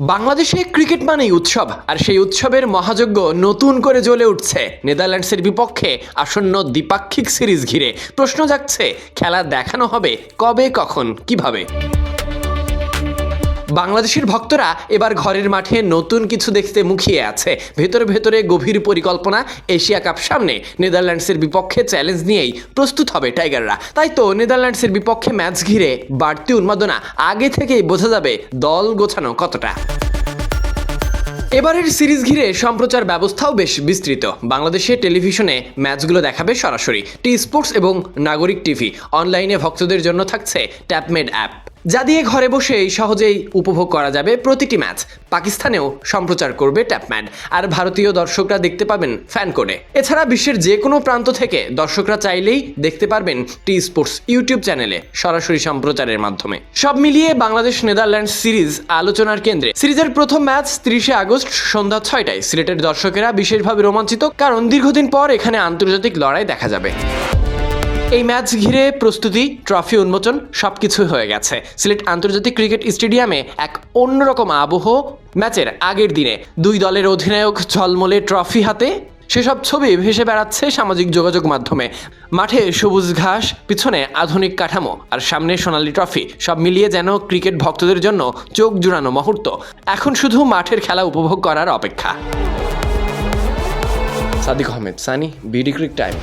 বাংলাদেশে ক্রিকেট মানেই উৎসব, আর সেই উৎসবের মহাযজ্ঞ নতুন করে জ্বলে উঠছে। নেদারল্যান্ডসের বিপক্ষে আসন্ন দ্বিপাক্ষিক সিরিজ ঘিরে প্রশ্ন জাগছে, খেলা দেখানো হবে কবে, কখন, কীভাবে? বাংলাদেশের ভক্তরা এবার ঘরের মাঠে নতুন কিছু দেখতে মুখিয়ে আছে। ভেতরে ভেতরে গভীর পরিকল্পনা, এশিয়া কাপ সামনে নেদারল্যান্ডসের বিপক্ষে চ্যালেঞ্জ নিয়েই প্রস্তুত হবে টাইগাররা। তাই তো নেদারল্যান্ডসের বিপক্ষে ম্যাচ ঘিরে বাড়তি উন্মাদনা আগে থেকেই বোঝা যাবে দল গোছানো কতটা। এবারের সিরিজ ঘিরে সম্প্রচার ব্যবস্থাও বেশ বিস্তৃত। বাংলাদেশে টেলিভিশনে ম্যাচগুলো দেখাবে সরাসরি, টি স্পোর্টস এবং নাগরিক টিভি। অনলাইনে ভক্তদের জন্য থাকছে ট্যাপমেড অ্যাপ যা দিয়ে ঘরে বসেই সহজেই উপভোগ করা যাবে প্রতিটি ম্যাচ। পাকিস্তানেও সম্প্রচার করবে ট্যাপম্যান আর ভারতীয় দর্শকরা দেখতে পাবেন ফ্যান কোডে এছাড়া বিশ্বের যে কোনো প্রান্ত থেকে দর্শকরা চাইলেই দেখতে পারবেন টি স্পোর্টস ইউটিউব চ্যানেলে সরাসরি সম্প্রচারের মাধ্যমে। সব মিলিয়ে বাংলাদেশ নেদারল্যান্ড সিরিজ আলোচনার কেন্দ্রে। সিরিজের প্রথম ম্যাচ তিরিশে আগস্ট সন্ধ্যা ছয়টায়। সিলেটের দর্শকেরা বিশেষভাবে রোমাঞ্চিত, কারণ দীর্ঘদিন পর এখানে আন্তর্জাতিক লড়াই দেখা যাবে। এই ম্যাচ ঘিরে প্রস্তুতি, ট্রফি উন্মোচন সবকিছু হয়ে গেছে। সিলেট আন্তর্জাতিক ক্রিকেট স্টেডিয়ামে এক অন্যরকম আবহ ম্যাচের আগের দিনে। দুই দলের অধিনায়ক ঝলমলে ট্রফি হাতে, সেসব ছবি ভেসে বেড়াচ্ছে সামাজিক যোগাযোগ মাধ্যমে। মাঠে সবুজ ঘাস, পিছনে আধুনিক কাঠামো, আর সামনে সোনালী ট্রফি, সব মিলিয়ে যেন ক্রিকেট ভক্তদের জন্য চোখ জুড়ানো মুহূর্ত। এখন শুধু মাঠের খেলা উপভোগ করার অপেক্ষা। Sadik Ahmed, Sunny, BD cric time.